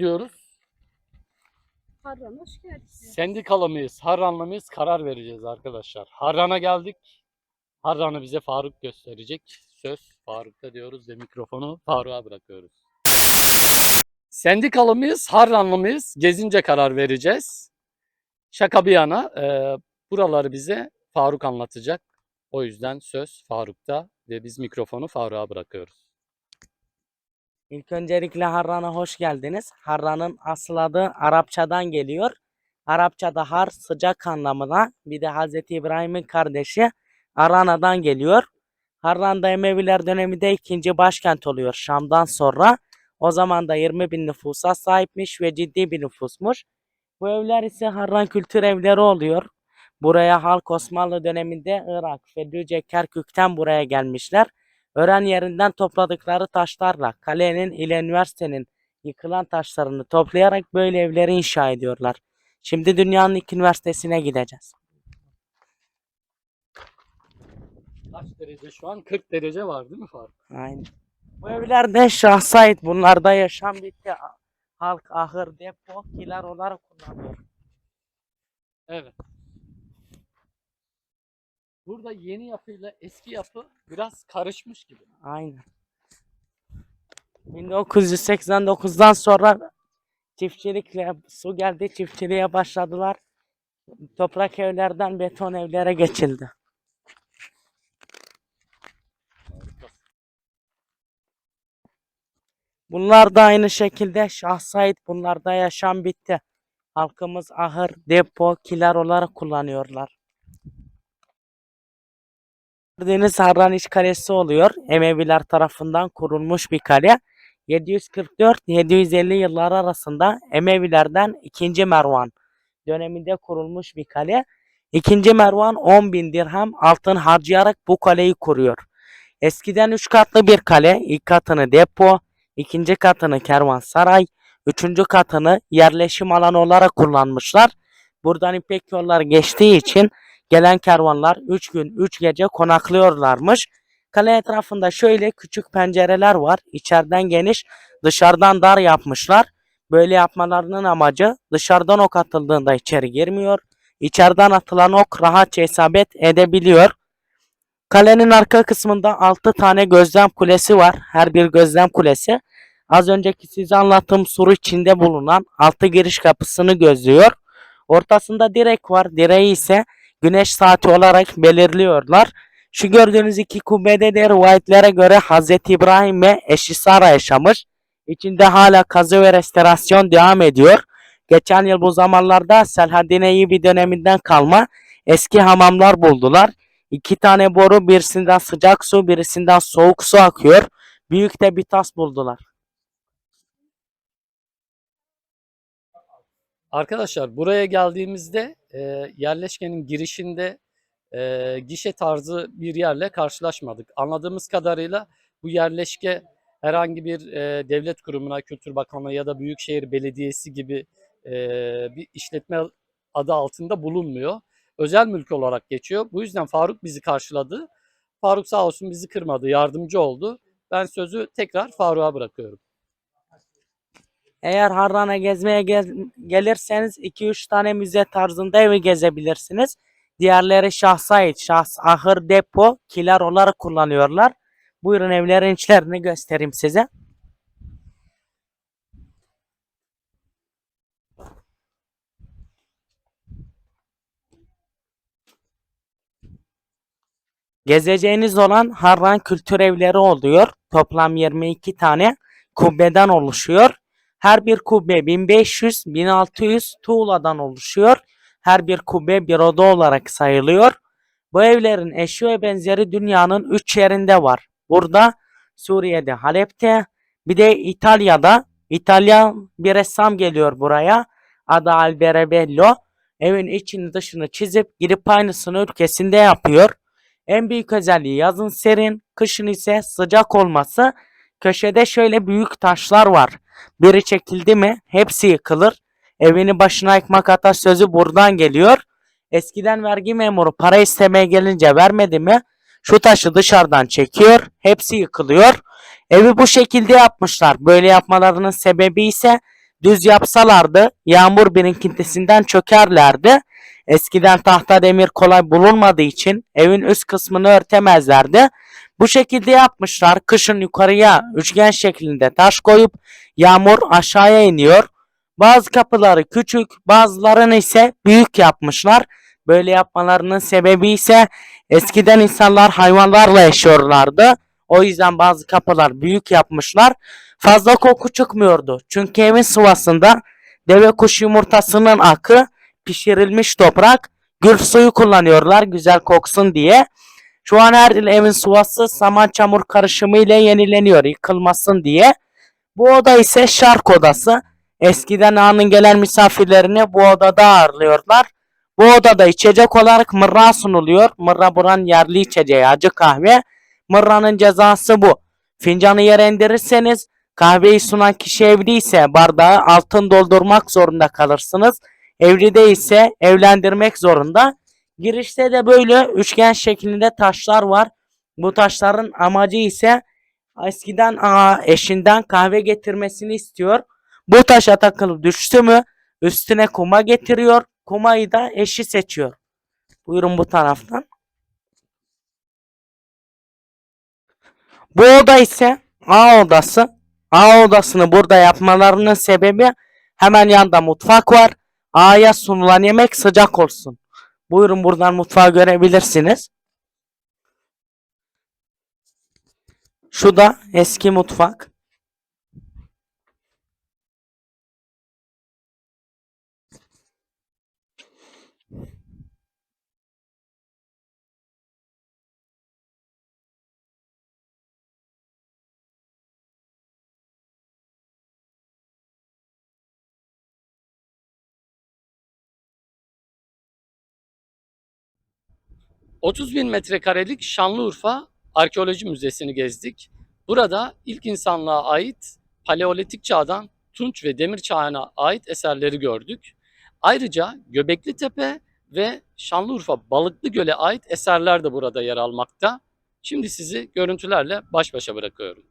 Ne diyoruz? Pardon, hoş geldiniz. Sendikalı mıyız, Harranlı mıyız karar vereceğiz arkadaşlar. Harran'a geldik. Harran'ı bize Faruk gösterecek. Söz Faruk'ta diyoruz ve mikrofonu Faruk'a bırakıyoruz. Sendikalı mıyız, Harranlı mıyız? Gezince karar vereceğiz. Şaka bir yana e, buraları bize Faruk anlatacak. O yüzden söz Faruk'ta ve biz mikrofonu Faruk'a bırakıyoruz. İlk öncelikle Harran'a hoş geldiniz. Harran'ın asıl adı Arapçadan geliyor. Arapçada har sıcak anlamına bir de Hazreti İbrahim'in kardeşi Arana'dan geliyor. Harran da Emeviler döneminde ikinci başkent oluyor Şam'dan sonra. O zaman da 20 bin nüfusa sahipmiş ve ciddi bir nüfusmuş. Bu evler ise Harran kültür evleri oluyor. Buraya halk Osmanlı döneminde Irak, Fellüce, Kerkük'ten buraya gelmişler. Öğren yerinden topladıkları taşlarla kalenin ile üniversitenin yıkılan taşlarını toplayarak böyle evleri inşa ediyorlar. Şimdi dünyanın ilk üniversitesine gideceğiz. Kaç derece şu an? 40 derece var değil mi Faruk? Aynen. Bu evlerde şahsait bunlarda yaşam bitti. Halk ahır, depo, kiler olarak kullanıyor. Evet. Burada yeni yapıyla eski yapı biraz karışmış gibi. Aynen. 1989'dan sonra çiftçilikle su geldi, çiftçiliğe başladılar. Toprak evlerden beton evlere geçildi. Bunlar da aynı şekilde şahsait bunlarda yaşam bitti. Halkımız ahır, depo, kiler olarak kullanıyorlar. Gördüğünüz Harraniç Kalesi oluyor. Emeviler tarafından kurulmuş bir kale. 744-750 yıllar arasında Emevilerden 2. Mervan döneminde kurulmuş bir kale. 2. Mervan 10 bin dirhem altın harcayarak bu kaleyi kuruyor. Eskiden 3 katlı bir kale. İlk katını depo, ikinci katını kervansaray, üçüncü katını yerleşim alanı olarak kullanmışlar. Buradan ipek yollar geçtiği için gelen kervanlar 3 gün 3 gece konaklıyorlarmış. Kale etrafında şöyle küçük pencereler var. İçeriden geniş, dışarıdan dar yapmışlar. Böyle yapmalarının amacı dışarıdan ok atıldığında içeri girmiyor. İçeriden atılan ok rahatça isabet edebiliyor. Kalenin arka kısmında 6 tane gözlem kulesi var. Her bir gözlem kulesi az önceki size anlattığım sur içinde bulunan 6 giriş kapısını gözlüyor. Ortasında direk var. Direği ise güneş saati olarak belirliyorlar. Şu gördüğünüz iki kubbede de rivayetlere göre Hz. İbrahim ve eşi Sara yaşamış. İçinde hala kazı ve restorasyon devam ediyor. Geçen yıl bu zamanlarda Selahaddin Eyyubi döneminden kalma eski hamamlar buldular. İki tane boru birisinden sıcak su birisinden soğuk su akıyor. Büyük de bir tas buldular. Arkadaşlar buraya geldiğimizde e, yerleşkenin girişinde e, gişe tarzı bir yerle karşılaşmadık. Anladığımız kadarıyla bu yerleşke herhangi bir e, devlet kurumuna, Kültür Bakanlığı ya da Büyükşehir Belediyesi gibi e, bir işletme adı altında bulunmuyor. Özel mülk olarak geçiyor. Bu yüzden Faruk bizi karşıladı. Faruk sağ olsun bizi kırmadı, yardımcı oldu. Ben sözü tekrar Faruk'a bırakıyorum. Eğer Harran'a gezmeye gel- gelirseniz 2-3 tane müze tarzında evi gezebilirsiniz. Diğerleri şahsa ait. Şahs, ahır, depo, kiler olarak kullanıyorlar. Buyurun evlerin içlerini göstereyim size. Gezeceğiniz olan Harran Kültür Evleri oluyor. Toplam 22 tane kubbeden oluşuyor. Her bir kubbe 1500-1600 tuğladan oluşuyor. Her bir kubbe bir oda olarak sayılıyor. Bu evlerin eşi ve benzeri dünyanın 3 yerinde var. Burada Suriye'de Halep'te bir de İtalya'da İtalyan bir ressam geliyor buraya. Adı Alberabello. Evin içini dışını çizip gidip aynısını ülkesinde yapıyor. En büyük özelliği yazın serin, kışın ise sıcak olması. Köşede şöyle büyük taşlar var. Biri çekildi mi hepsi yıkılır. Evini başına yıkmak atasözü buradan geliyor. Eskiden vergi memuru para istemeye gelince vermedi mi şu taşı dışarıdan çekiyor. Hepsi yıkılıyor. Evi bu şekilde yapmışlar. Böyle yapmalarının sebebi ise düz yapsalardı yağmur birikintisinden çökerlerdi. Eskiden tahta demir kolay bulunmadığı için evin üst kısmını örtemezlerdi. Bu şekilde yapmışlar. Kışın yukarıya üçgen şeklinde taş koyup yağmur aşağıya iniyor. Bazı kapıları küçük, bazılarını ise büyük yapmışlar. Böyle yapmalarının sebebi ise eskiden insanlar hayvanlarla yaşıyorlardı. O yüzden bazı kapılar büyük yapmışlar. Fazla koku çıkmıyordu. Çünkü evin sıvasında deve kuş yumurtasının akı, pişirilmiş toprak, gül suyu kullanıyorlar güzel koksun diye. Şu an her yıl evin sıvası saman çamur karışımı ile yenileniyor yıkılmasın diye. Bu oda ise şark odası. Eskiden ağanın gelen misafirlerini bu odada ağırlıyorlar. Bu odada içecek olarak mırra sunuluyor. Mırra buranın yerli içeceği acı kahve. Mırranın cezası bu. Fincanı yere indirirseniz kahveyi sunan kişi evliyse bardağı altın doldurmak zorunda kalırsınız. Evli değilse evlendirmek zorunda. Girişte de böyle üçgen şeklinde taşlar var. Bu taşların amacı ise eskiden ağa eşinden kahve getirmesini istiyor. Bu taşa takılıp düştü mü üstüne kuma getiriyor. Kumayı da eşi seçiyor. Buyurun bu taraftan. Bu oda ise A odası. A odasını burada yapmalarının sebebi hemen yanında mutfak var. A'ya sunulan yemek sıcak olsun. Buyurun buradan mutfağı görebilirsiniz. Şu da eski mutfak. – 30 bin metrekarelik Şanlıurfa Arkeoloji Müzesi'ni gezdik. Burada ilk insanlığa ait Paleolitik çağdan Tunç ve Demir çağına ait eserleri gördük. Ayrıca Göbekli Tepe ve Şanlıurfa Balıklı Göl'e ait eserler de burada yer almakta. Şimdi sizi görüntülerle baş başa bırakıyorum.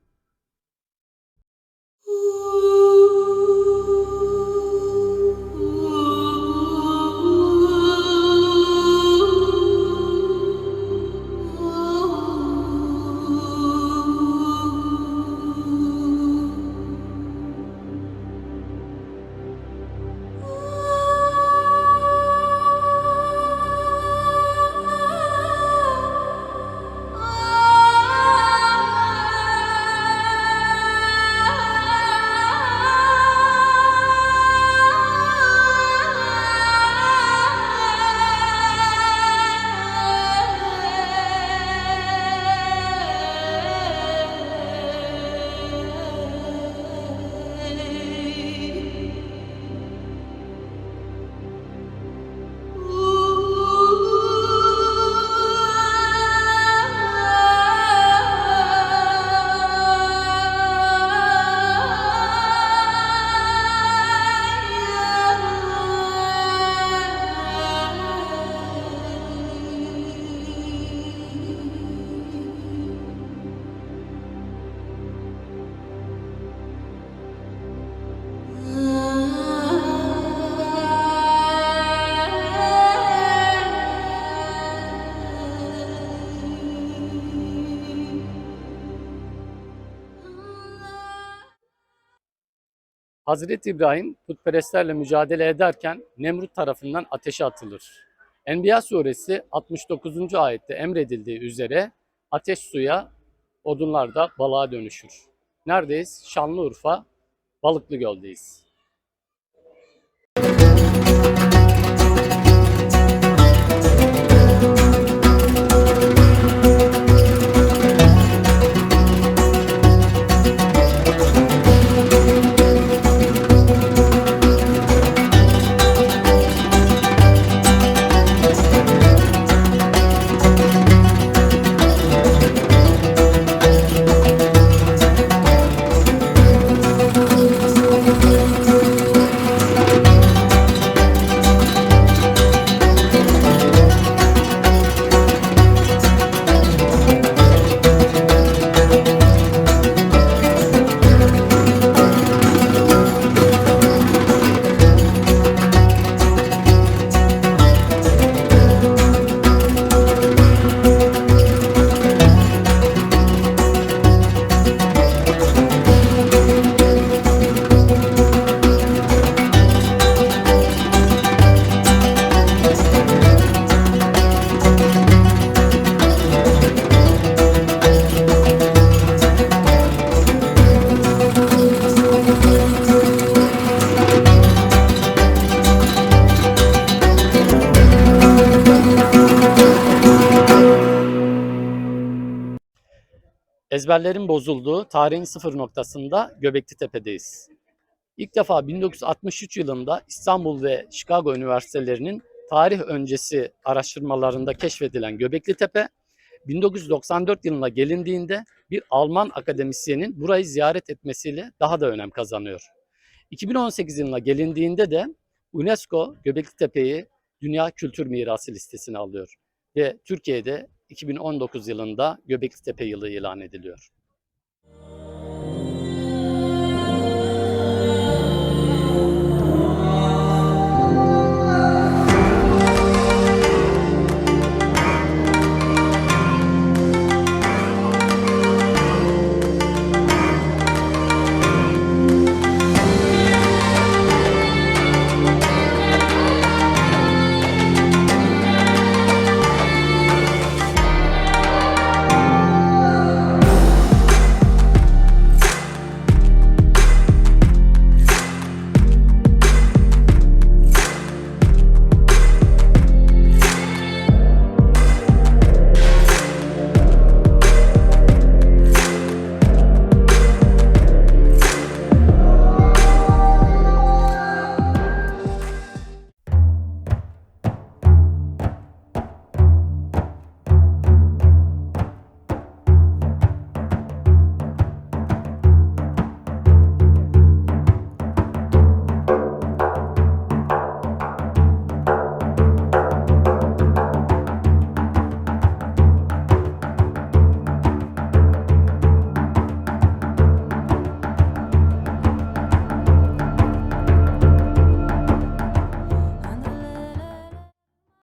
Hazreti İbrahim putperestlerle mücadele ederken Nemrut tarafından ateşe atılır. Enbiya suresi 69. ayette emredildiği üzere ateş suya, odunlar da balığa dönüşür. Neredeyiz? Şanlıurfa, Balıklı Göl'deyiz. Ezberlerin bozulduğu tarihin sıfır noktasında Göbekli Tepe'deyiz. İlk defa 1963 yılında İstanbul ve Chicago Üniversitelerinin tarih öncesi araştırmalarında keşfedilen Göbekli Tepe, 1994 yılına gelindiğinde bir Alman akademisyenin burayı ziyaret etmesiyle daha da önem kazanıyor. 2018 yılına gelindiğinde de UNESCO Göbekli Tepe'yi Dünya Kültür Mirası listesine alıyor ve Türkiye'de 2019 yılında Göbekli Tepe yılı ilan ediliyor.